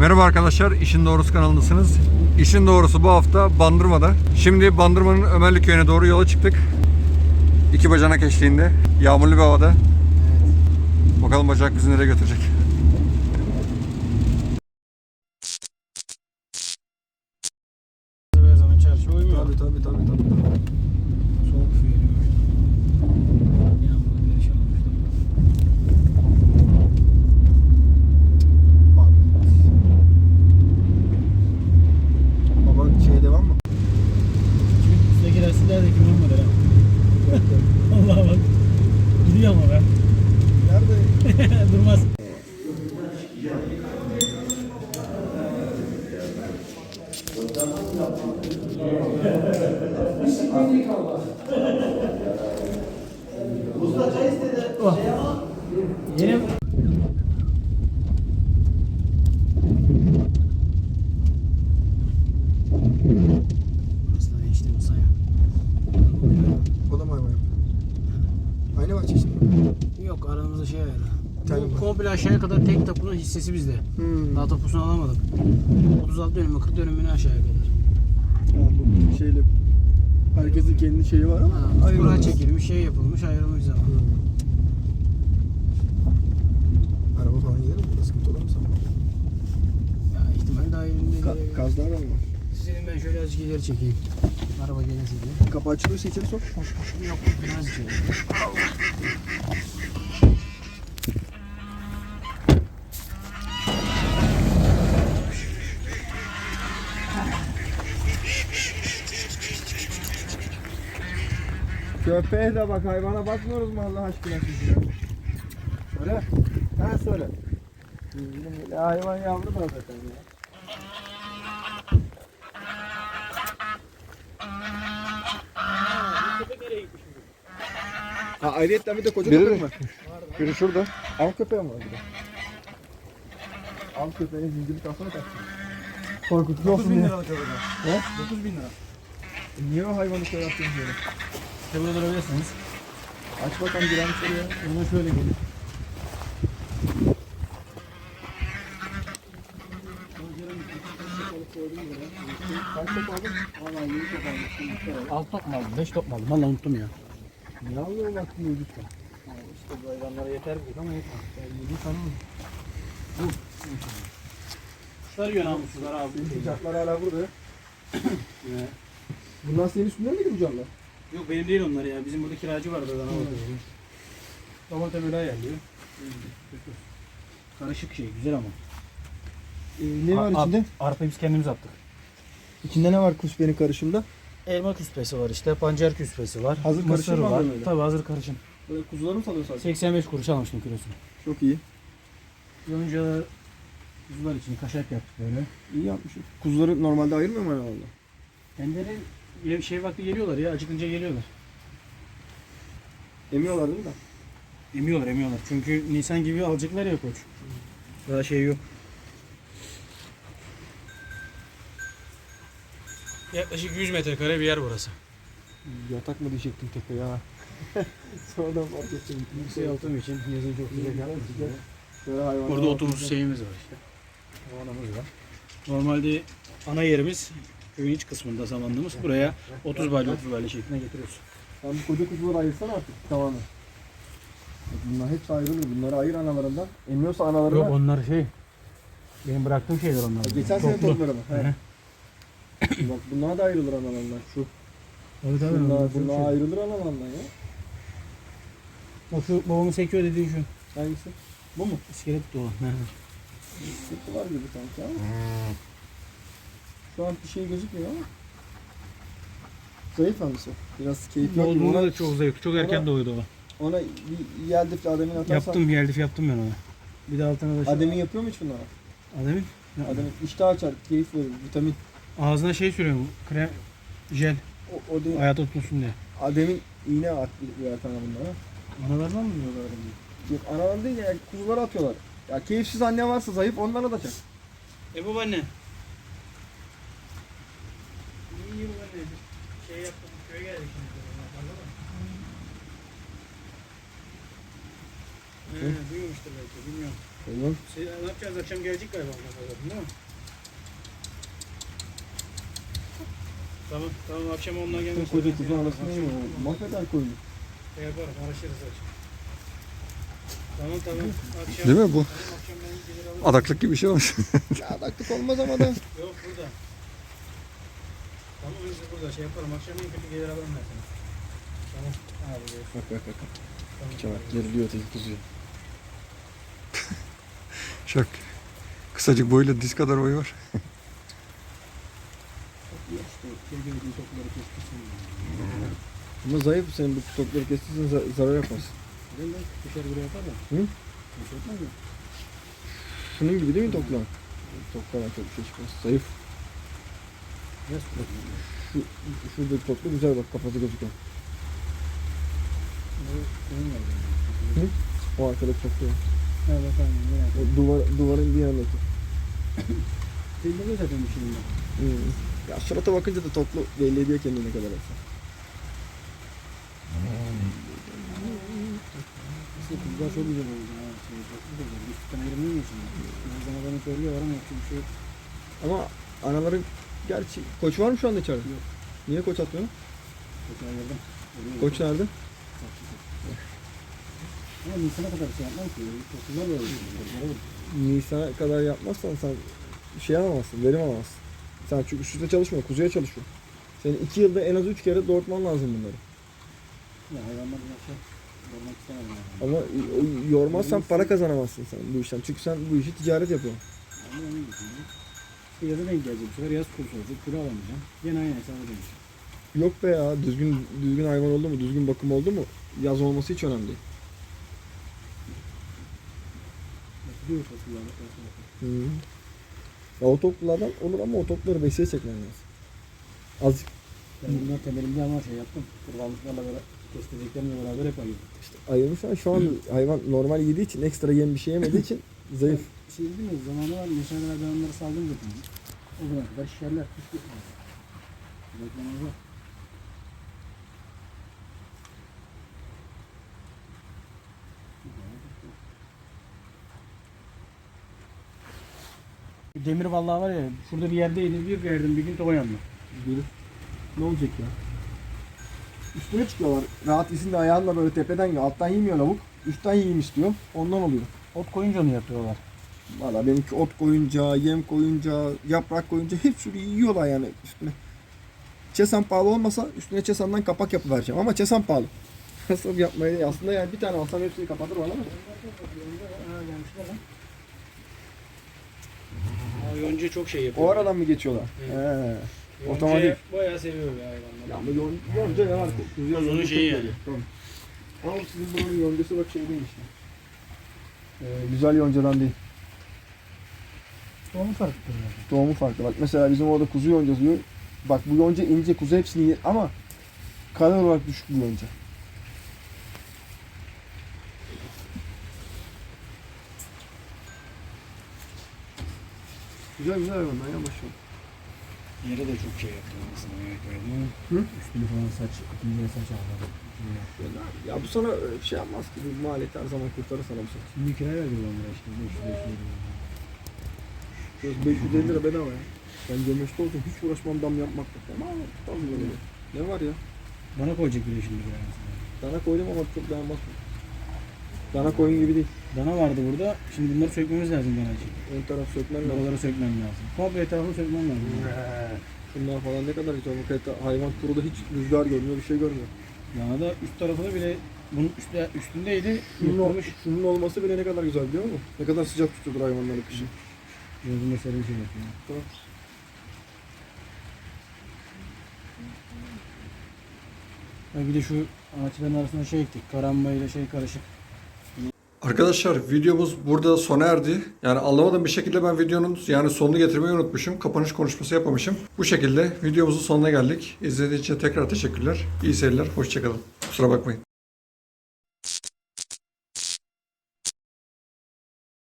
Merhaba arkadaşlar, İşin Doğrusu kanalındasınız. İşin Doğrusu bu hafta Bandırma'da. Şimdi Bandırma'nın Ömerli köyüne doğru yola çıktık. İki bacanak eşliğinde, yağmurlu bir havada. Bakalım bacak bizi nereye götürecek. Zaman çarşı uymuyor. tabii tabii tabii. tabii. Soğuk veriyor. Yağmurda perişan olmuşlar. Baba şeye devam mı? Şimdi üste girersin der de kim olmadı ha. Allah bak. Gidiyor ama be. Nerede? Durmaz. Oh. Yeni. O da yapıyor? Aynı bahçe işte. Yok aramızda şey var. tane Bu komple aşağıya kadar tek tapunun hissesi bizde. Hmm. Daha tapusunu alamadık. 36 dönüm, 40 dönümünü aşağıya kadar. Ya bu şeyle herkesin kendi şeyi var ama Ha, kura ayrılmaz. çekilmiş, şey yapılmış, ayrılmış zaman. Hmm. Araba falan gelir mi? Burada sıkıntı olur mu sana? Ya ihtimal dahilinde Ka kazlar var mı? Senin ben şöyle azıcık ileri çekeyim. Araba gelirse diye. Kapı açılıyorsa içeri sok. Yok, biraz içeri. Köpeğe de bak hayvana bakmıyoruz mu Allah aşkına siz ya? Söyle. Ha söyle. Bizim hayvan yavru da zaten ya. Ha ayrıyetten bir de koca Biri köpek de- var. Biri şurada. Av köpeği mi var bir de? Av köpeğinin zinciri kafana taktı. Korkutucu olsun diye. liralık araba. He? 9 bin lira. E Niye o hayvanı şey yaptın böyle? İşte burada durabilirsiniz. Aç bakalım giren şuraya. Ona şöyle gelin. Kaç top aldın? Valla 7 top almıştım. 6 top mu aldım? 5 top mu aldım? Valla unuttum ya. Niye alıyor baktın ucuz da? İşte bu hayvanlara yeter büyük ama yetmez. Ben yedi tane mi? Kuşlar yiyor namussuzlar abi. Sıcaklar hala burada. Evet. Bunlar senin üstünde miydi bu canlar? Yok benim değil onlar ya. Bizim burada kiracı vardı. Bana bakıyor. Damat böyle ayarlıyor. Karışık şey. Güzel ama. Ee, ne var içinde? Arpayı biz kendimiz attık. İçinde ne var kuş beni karışımda? Elma küspesi var işte. Pancar küspesi var. Hazır mısır karışım var. öyle? Tabii hazır karışım. Böyle kuzuları mı salıyor sadece? 85 kuruş almıştım kilosunu. Çok iyi. Yonca kuzular için kaşak yaptık böyle. İyi yapmışsın. Kuzuları normalde ayırmıyor mu herhalde? Kendileri şey vakti geliyorlar ya. Acıkınca geliyorlar. Emiyorlar değil mi? Emiyorlar emiyorlar. Çünkü Nisan gibi alacaklar ya koç. Daha şey yok. Yaklaşık 100 metrekare bir yer burası. Yatak mı diyecektim tepe ya. Sonradan fark ettim. Yüksek altım için yazın çok sıcak Sıcak. Böyle hayvanlar Burada var. oturmuş şeyimiz var işte. Havanamız var. Normalde ana yerimiz köyün iç kısmında samanlığımız. Buraya 30 balya 30 balya şeklinde getiriyoruz. Sen bu koca kuzuları ayırsana artık tavanı. Bunlar hepsi ayrılır. Bunları ayır analarından. Emiyorsa analarına. Yok onlar şey. Benim bıraktığım şeyler onlar. Geçen sene Toplu. Bak bunlar da ayrılır analarından. Şu. Tabii tabii. Bunlar, bunlar şey. ayrılır analarından ya. O şu babamın sekiyor dediği şu. Hangisi? Bu mu? İskelet doğu. Sıkı var gibi sanki ama. Şu an bir şey gözükmüyor ama. Zayıf hangisi? Biraz keyif yok. gibi. Olduğunda Ona, da çok zayıf. Çok erken doğuyordu o. ona bir yeldifli ademin atarsan. Yaptım yeldif yaptım ben ona. Bir de altına da şey. Ademin yapıyor mu hiç bunlara? Ademin? Ademin iştah açar, keyif verir, vitamin. Ağzına şey sürüyorum. Krem, jel. O, o değil. Hayata tutulsun diye. Ademin iğne at ver sana bunlara. Analardan mı diyorlar adamı? Yok analar değil ya kuzulara atıyorlar. Ya keyifsiz anne varsa zayıf onlara da çak. E babaanne. İyi babaanne. Şey yaptım. Köye geldik şimdi. He, duymamıştır belki. Bilmiyorum. Tamam. Şey, ne yapacağız? Akşam gelecek galiba değil mi? Tamam, tamam akşam ondan gelmek Koca kuzu anasını mı? Mahveder koyunu. Yaparım, araştırırız akşam. Tamam tamam. Akşam, Değil mi bu? Tamam, akşam ben gelir alırım. Adaklık gibi bir şey olmuş. Ya adaklık olmaz ama da. Yok burada. Tamam hızlı burada şey yaparım. Akşam en kötü gelir alırım ben seni. Tamam. Abi görüşürüz. Bak bak bak. Tamam. Kemal geriliyor teki kuzuyu. Şak. Kısacık boyuyla diz kadar boyu var. Topları kestirsin. Ama zayıf senin bu tokları kestirsin za- zarar yapmaz. Değil mi? Dışarı buraya yapar da. Hı? Şey yapmaz mı? Şunun gibi değil mi toklar? Toklar çok bir şey çıkmaz. Zayıf. Nasıl? Şu, şuradaki toklu güzel bak kafası gözüküyor. Bu benim var. Hı? O arkadaki merak O etme. duvar, duvarın bir yanındaki. Oluyor zaten bir şeyin. Hı. Ya surata bakınca da toklu belli ediyor kendini ne kadar olsa. Aslında kızlar çok güzel oldu. Ha, şey, çok güzel oldu. Üstten ayırmıyor musun? Bazen adamı söylüyorlar ama yapacak bir şey yok. Ama anaların gerçi koç var mı şu anda içeride? Yok. Niye koç atmıyor? Çok ayırdım. Koç nerede? Ama Nisan'a kadar şey yapmam ki. Tosunlar da öyle. Olur. Nisan'a kadar yapmazsan sen şey alamazsın, verim alamazsın. Sen çünkü üstte çalışmıyor, kuzuya çalışıyor. Senin iki yılda en az üç kere doğurtman lazım bunları. Ya hayvanlar bir şey. Görmek istemedim yani. Ama yormazsan para kazanamazsın sen bu işten. Çünkü sen bu işi ticaret yapıyorsun. Ama onun için. İşte yazı denk gelecek. Bu sefer yaz kursu olacak. Kuru alamayacağım. Gene aynı hesabı demiş. Yok be ya, düzgün düzgün hayvan oldu mu, düzgün bakım oldu mu yaz olması hiç önemli değil. Fasulyeler. Hı. Ya o toplulardan olur ama o topları besiye çekmen lazım. Azıcık Ben bunlar temelinde ama şey yaptım. Kurbanlıklarla beraber kestirdiklerimle beraber hep ayırdım. işte ayırmışsan şu an hayvan normal yediği için ekstra yem bir şey yemediği için zayıf. Şey değil mi? Zamanı var. Mesela ben onları saldım götürdüm. O zamana kadar şişerler. Hiç gitmez. Demir vallahi var ya şurada bir yerdeydi bir verdim bir gün tova yandı. Ne olacak ya? Üstüne çıkıyorlar. Rahat yesin de ayağınla böyle tepeden yiyor. Alttan yemiyor lavuk. Üstten yiyeyim istiyor. Ondan oluyor. Ot koyunca onu yapıyorlar. Valla benimki ot koyunca, yem koyunca, yaprak koyunca hepsini yiyorlar yani üstüne. Çesan pahalı olmasa üstüne çesandan kapak yapıvereceğim ama çesan pahalı. Nasıl yapmayı aslında yani bir tane alsam hepsini kapatır bana ama. Yonca çok şey yapıyor. O aradan mı geçiyorlar? Evet. He. Yonca'yı otomatik. Bayağı seviyor ya hayvanlar. Ya ama yon, yonca ya var. Kuzuya Onun yonca şeyi çok yani. geliyor. Tamam. Ama sizin buranın yoncası bak şey değilmiş. Ee, güzel yoncadan değil. O mu farklıdır yani? Doğumu farklı. Bak mesela bizim orada kuzu yoncası diyor. Bak bu yonca ince kuzu hepsini yer ama kalori olarak düşük bu yonca. Güzel güzel hayvanlar ya maşallah. Yere de çok şey yaptı aslında yemek verdi. Hı? Üstünü falan saç, ikinciye saç aldı. Ya bu sana e, şey yapmaz ki. Bu maliyet her zaman kurtarır sana bu sefer. Şimdi kira verdi onlara işte. 500 500 Şurası 550 lira bedava ya. Ben gömeçte olsam hiç uğraşmam dam yapmakla. Ama tam böyle. Ne var ya? Bana koyacak bile şimdi bir yani. Dana koydum ama çok dayanmaz. Dana koyun gibi değil. Dana vardı burada. Şimdi bunları sökmemiz lazım dana için. Ön taraf sökmen lazım. Buraları sökmem lazım. Komple etrafını sökmem lazım. Şunlar falan ne kadar güzel. Bu kayıtta hayvan kuruda hiç rüzgar görmüyor, bir şey görmüyor. Dana da üst tarafını bile bunun üstte, üstündeydi. Şunun, ol- Yırtılmış. şunun olması bile ne kadar güzel biliyor musun? Ne kadar sıcak tutuyordur hayvanları kışın. Yazın serin şey yapıyor. Tamam. Ha, bir de şu ağaçların arasına şey ektik. Karamba ile şey karışık. Arkadaşlar videomuz burada sona erdi. Yani anlamadığım bir şekilde ben videonun yani sonunu getirmeyi unutmuşum. Kapanış konuşması yapmamışım. Bu şekilde videomuzun sonuna geldik. İzlediğiniz için tekrar teşekkürler. İyi seyirler. Hoşçakalın. Kusura bakmayın.